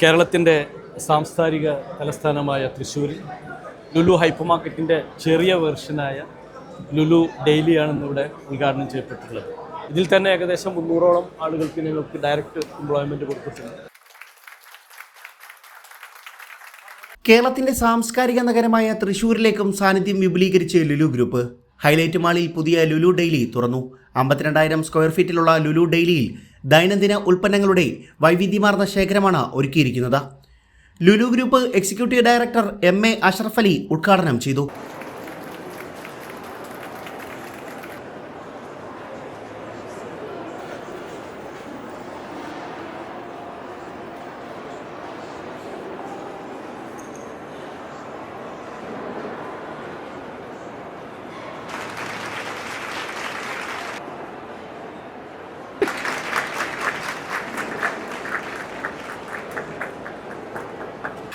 കേരളത്തിന്റെ സാംസ്കാരിക തലസ്ഥാനമായ തൃശ്ശൂരിൽ ലുലു ഹൈപ്പർ മാർക്കറ്റിന്റെ ചെറിയ വെർഷനായ ലുലു ഡെയിലിയാണ് ഇന്നിവിടെ ഉദ്ഘാടനം ചെയ്യപ്പെട്ടിട്ടുള്ളത്. ഇതിൽ തന്നെ ഏകദേശം മുന്നൂറോളം ആളുകൾക്ക് ഞങ്ങൾക്ക് ഡയറക്റ്റ് എംപ്ലോയ്മെന്റ് കൊടുത്തിട്ടുണ്ട്. കേരളത്തിന്റെ സാംസ്കാരിക നഗരമായ തൃശ്ശൂരിലേക്കും സാന്നിധ്യം വിപുലീകരിച്ച് ലുലു ഗ്രൂപ്പ് ഹൈലൈറ്റ് മാളിൽ പുതിയ ലുലു ഡെയിലി തുറന്നു. അമ്പത്തിരണ്ടായിരം സ്ക്വയർ ഫീറ്റിലുള്ള ലുലു ഡെയിലിയിൽ ദൈനംദിന ഉൽപ്പന്നങ്ങളുടെ വൈവിധ്യമാർന്ന ശേഖരമാണ് ഒരുക്കിയിരിക്കുന്നത്. Lulu Group executive director M A Ashraf Ali ഉദ്ഘാടനം ചെയ്തു.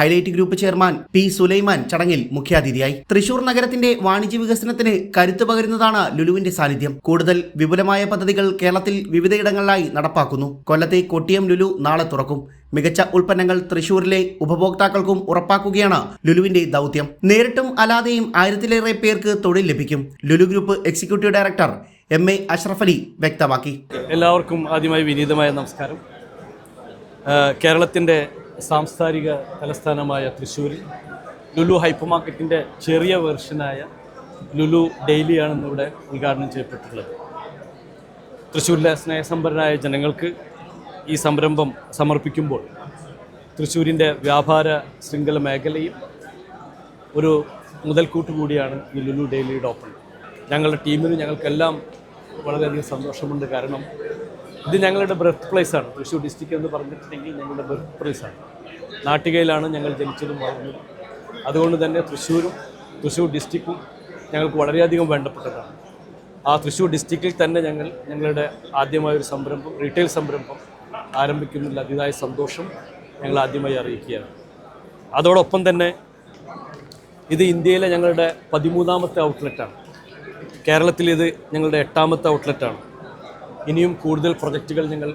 Hilite Group chairman P Sulaiman ചടങ്ങിൽ മുഖ്യാതിഥിയായി. തൃശൂർ നഗരത്തിന്റെ വാണിജ്യ വികസനത്തിന് കരുത്തു പകരുന്നതാണ് ലുലുവിന്റെ സാന്നിധ്യം. കൂടുതൽ വിപുലമായ പദ്ധതികൾ കേരളത്തിൽ വിവിധയിടങ്ങളിലായി നടപ്പാക്കുന്നു. കൊല്ലത്തെ കൊട്ടിയം ലുലു നാളെ തുറക്കും. മികച്ച ഉൽപ്പന്നങ്ങൾ തൃശൂരിലെ ഉപഭോക്താക്കൾക്കും ഉറപ്പാക്കുകയാണ് ലുലുവിന്റെ ദൗത്യം. നേരിട്ടും അല്ലാതെയും ആയിരത്തിലേറെ പേർക്ക് തൊഴിൽ ലഭിക്കും. Lulu group executive director M A Ashraf Ali വ്യക്തമാക്കി. എല്ലാവർക്കും ആദ്യമായി വിനീതമായ നമസ്കാരം. കേരളത്തിന്റെ സാംസ്കാരിക തലസ്ഥാനമായ തൃശ്ശൂരിൽ ലുലു ഹൈപ്പർ മാർക്കറ്റിന്റെ ചെറിയ വേർഷനായ ലുലു ഡെയിലിയാണ് ഇന്നിവിടെ ഉദ്ഘാടനം ചെയ്യപ്പെട്ടിട്ടുള്ളത്. തൃശ്ശൂരിലെ സ്നേഹസമ്പന്നരായ ജനങ്ങൾക്ക് ഈ സംരംഭം സമർപ്പിക്കുമ്പോൾ തൃശ്ശൂരിന്റെ വ്യാപാര ശൃംഖല മേഖലയും ഒരു മുതൽക്കൂട്ട് കൂടിയാണ് ഈ ലുലു ഡെയിലിയുടെ ഓപ്പൺ. ഞങ്ങളുടെ ടീമിന് ഞങ്ങൾക്കെല്ലാം വളരെയധികം സന്തോഷമുണ്ട്. കാരണം ഇത് ഞങ്ങളുടെ ബർത്ത് പ്ലേസാണ് തൃശ്ശൂർ ഡിസ്ട്രിക്റ്റ് എന്ന് പറഞ്ഞിട്ടുണ്ടെങ്കിൽ ഞങ്ങളുടെ ബർത്ത് പ്ലേസാണ് നാട്ടികയിലാണ് ഞങ്ങൾ ജനിച്ചതും വളർന്നതും. അതുകൊണ്ട് തന്നെ തൃശ്ശൂരും തൃശ്ശൂർ ഡിസ്ട്രിക്റ്റും ഞങ്ങൾക്ക് വളരെയധികം വേണ്ടപ്പെട്ടതാണ്. ആ തൃശ്ശൂർ ഡിസ്ട്രിക്റ്റിൽ തന്നെ ഞങ്ങൾ ഞങ്ങളുടെ ആദ്യമായ ഒരു സംരംഭം റീറ്റെയിൽ സംരംഭം ആരംഭിക്കുന്നതിൽ അതിയായ സന്തോഷം ഞങ്ങൾ ആദ്യമായി അറിയിക്കുകയാണ്. അതോടൊപ്പം തന്നെ ഇത് ഇന്ത്യയിലെ ഞങ്ങളുടെ പതിമൂന്നാമത്തെ ഔട്ട്ലെറ്റാണ് കേരളത്തിൽ ഇത് ഞങ്ങളുടെ എട്ടാമത്തെ ഔട്ട്ലെറ്റാണ് ഇനിയും കൂടുതൽ പ്രൊജക്റ്റുകൾ ഞങ്ങൾ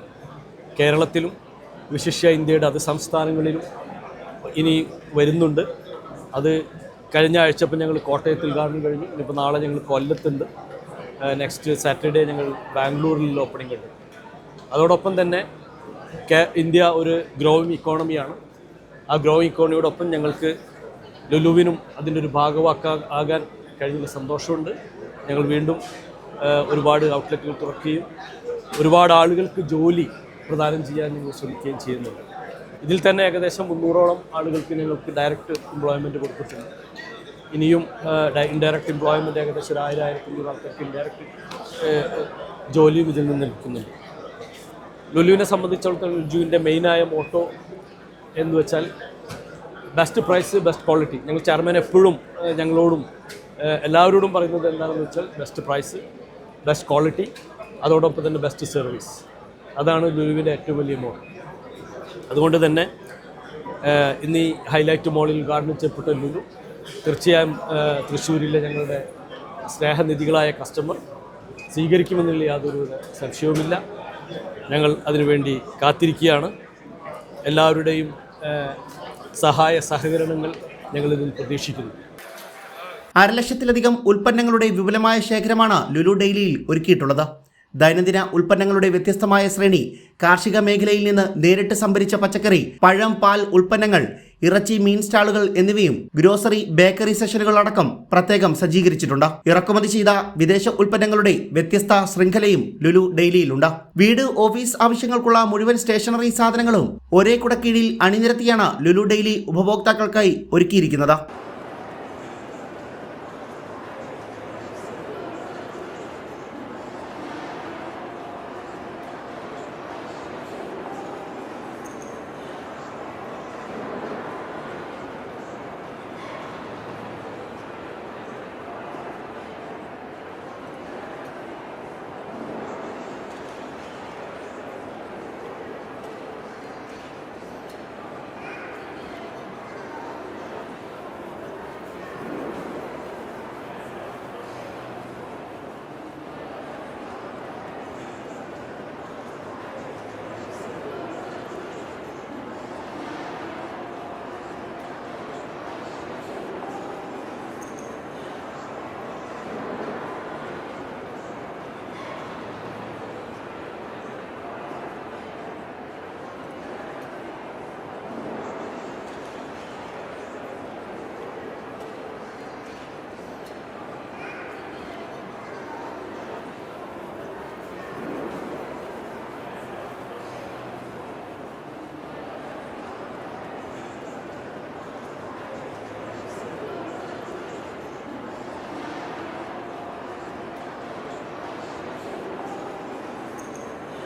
കേരളത്തിലും വിശിഷ്യ ഇന്ത്യയുടെ അത് സംസ്ഥാനങ്ങളിലും ഇനി വരുന്നുണ്ട്. അത് കഴിഞ്ഞ ആഴ്ച ഇപ്പം ഞങ്ങൾ കോട്ടയത്ത് ഉദ്ഘാടനം കഴിഞ്ഞു. ഇനിയിപ്പോൾ നാളെ ഞങ്ങൾ കൊല്ലത്തുണ്ട്. നെക്സ്റ്റ് സാറ്റർഡേ ഞങ്ങൾ ബാംഗ്ലൂരിൽ ഓപ്പണിംഗ് ഉണ്ട്. അതോടൊപ്പം തന്നെ ഇന്ത്യ ഒരു ഗ്രോയിങ് ഇക്കോണമിയാണ് ആ ഗ്രോയിങ് ഇക്കോണമിയോടൊപ്പം ഞങ്ങൾക്ക് ലുലുവിനും അതിന്റെ ഒരു ഭാഗവാക്കാ ആകാൻ കഴിഞ്ഞതിൽ സന്തോഷമുണ്ട്. ഞങ്ങൾ വീണ്ടും ഒരുപാട് ഔട്ട്ലെറ്റുകൾ തുറക്കുകയും ഒരുപാട് ആളുകൾക്ക് ജോലി പ്രദാനം ചെയ്യാൻ ഞങ്ങൾ ശ്രമിക്കുകയും ചെയ്യുന്നുണ്ട്. ഇതിൽ തന്നെ ഏകദേശം മുന്നൂറോളം ആളുകൾക്ക് ഞങ്ങൾക്ക് ഡയറക്റ്റ് എംപ്ലോയ്മെന്റ് കൊടുത്തിട്ടുണ്ട്. ഇനിയും ഇൻഡയറക്റ്റ് എംപ്ലോയ്മെന്റ് ഏകദേശം ഒരു ആയിരം ആയിരത്തി അഞ്ഞൂറ് ആൾക്കാർക്ക് ഇൻഡയറക്റ്റ് ജോലിയും ഇതിൽ നിന്ന് ലഭിക്കുന്നുണ്ട്. ലുലുവിനെ സംബന്ധിച്ചിടത്തോളം ലുജുവിന്റെ മെയിനായ മോട്ടോ എന്ന് വെച്ചാൽ ബെസ്റ്റ് പ്രൈസ് ബെസ്റ്റ് ക്വാളിറ്റി ഞങ്ങൾ ചെയർമാൻ എപ്പോഴും ഞങ്ങളോടും എല്ലാവരോടും പറയുന്നത് എന്താണെന്ന് വെച്ചാൽ ബെസ്റ്റ് പ്രൈസ് ബെസ്റ്റ് ക്വാളിറ്റി അതോടൊപ്പം തന്നെ ബെസ്റ്റ് സർവീസ് അതാണ് ലുലുവിന്റെ ഏറ്റവും വലിയ മോഡ് അതുകൊണ്ട് തന്നെ ഇന്ന് ഈ ഹൈലൈറ്റ് മോളിൽ ഉദ്ഘാടനം ചെയ്യപ്പെട്ട ലുലു തീർച്ചയായും തൃശ്ശൂരിലെ ഞങ്ങളുടെ സ്നേഹനിധികളായ കസ്റ്റമർ സ്വീകരിക്കുമെന്നുള്ള യാതൊരു സംശയവുമില്ല. ഞങ്ങൾ അതിനുവേണ്ടി കാത്തിരിക്കുകയാണ്. എല്ലാവരുടെയും സഹായ സഹകരണങ്ങൾ ഞങ്ങളിതിൽ പ്രതീക്ഷിക്കുന്നു. അരലക്ഷത്തിലധികം ഉൽപ്പന്നങ്ങളുടെ വിപുലമായ ശേഖരമാണ് ലുലു ഡെയിലിയിൽ ഒരുക്കിയിട്ടുള്ളത്. ദൈനംദിന ഉൽപ്പന്നങ്ങളുടെ വ്യത്യസ്തമായ ശ്രേണി കാർഷിക മേഖലയിൽ നിന്ന് നേരിട്ട് സംഭരിച്ച പച്ചക്കറി പഴം പാൽ ഉൽപ്പന്നങ്ങൾ ഇറച്ചി മീൻ സ്റ്റാളുകൾ എന്നിവയും ഗ്രോസറി ബേക്കറി സെഷനുകൾ അടക്കം പ്രത്യേകം സജ്ജീകരിച്ചിട്ടുണ്ട്. ഇറക്കുമതി ചെയ്ത വിദേശ ഉൽപ്പന്നങ്ങളുടെ വ്യത്യസ്ത ശൃംഖലയും ലുലു ഡെയിലിയിലുണ്ട്. വീട് ഓഫീസ് ആവശ്യങ്ങൾക്കുള്ള മുഴുവൻ സ്റ്റേഷനറി സാധനങ്ങളും ഒരേ കുടക്കീഴിൽ അണിനിരത്തിയാണ് ലുലു ഡെയിലി ഉപഭോക്താക്കൾക്കായി ഒരുക്കിയിരിക്കുന്നത്.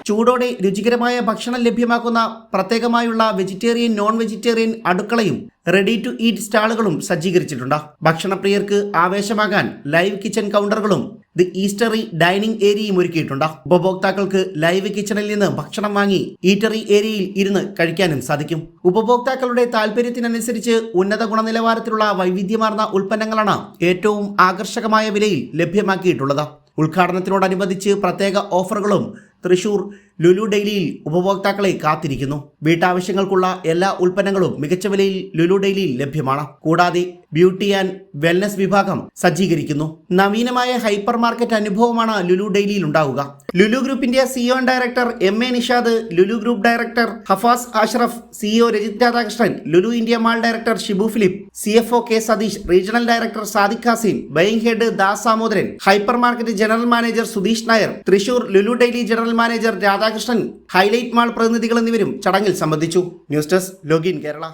ചൂടോടെ രുചികരമായ ഭക്ഷണം ലഭ്യമാക്കുന്ന പ്രത്യേകമായുള്ള വെജിറ്റേറിയൻ നോൺ വെജിറ്റേറിയൻ അടുക്കളയും റെഡി ടു ഈറ്റ് സ്റ്റാളുകളും സജ്ജീകരിച്ചിട്ടുണ്ട്. ഭക്ഷണപ്രിയർക്ക് ആവേശമാകാൻ ലൈവ് കിച്ചൺ കൗണ്ടറുകളും ദി ഈസ്റ്ററി ഡൈനിങ് ഏരിയയും ഒരുക്കിയിട്ടുണ്ട്. ഉപഭോക്താക്കൾക്ക് ലൈവ് കിച്ചണിൽ നിന്ന് ഭക്ഷണം വാങ്ങി ഈറ്ററി ഏരിയയിൽ ഇരുന്ന് കഴിക്കാനും സാധിക്കും. ഉപഭോക്താക്കളുടെ താല്പര്യത്തിനനുസരിച്ച് ഉന്നത ഗുണനിലവാരത്തിലുള്ള വൈവിധ്യമാർന്ന ഉൽപ്പന്നങ്ങളാണ് ഏറ്റവും ആകർഷകമായ വിലയിൽ ലഭ്യമാക്കിയിട്ടുള്ളത്. ഉദ്ഘാടനത്തിനോടനുബന്ധിച്ച് പ്രത്യേക ഓഫറുകളും തൃശൂർ ലുലു ഡെയിലിയിൽ ഉപഭോക്താക്കളെ കാത്തിരിക്കുന്നു. വീട്ടാവശ്യങ്ങൾക്കുള്ള എല്ലാ ഉൽപ്പന്നങ്ങളും മികച്ച വിലയിൽ ലുലു ഡെയിലിയിൽ ലഭ്യമാണ്. കൂടാതെ ബ്യൂട്ടി ആൻഡ് വെൽനസ് വിഭാഗം സജ്ജീകരിക്കുന്നു. നവീനമായ ഹൈപ്പർ മാർക്കറ്റ് അനുഭവമാണ് ലുലു ഡെയിലിയിൽ ഉണ്ടാവുക. ലുലു ഗ്രൂപ്പിന്റെ CEO director M A Nishad Lulu group director Hafas Ashraf CEO Rajith Radhakrishnan Lulu India mall director Shibu Philip C F O K Satheesh regional director Sadiq Qasim buying head Das Samodaran hypermarket general manager Sudheesh Nair Thrissur Lulu daily manager Radhakrishnan Hilite mall പ്രതിനിധികൾ എന്നിവരും ചടങ്ങിൽ സംബന്ധിച്ചു. News desk login Kerala.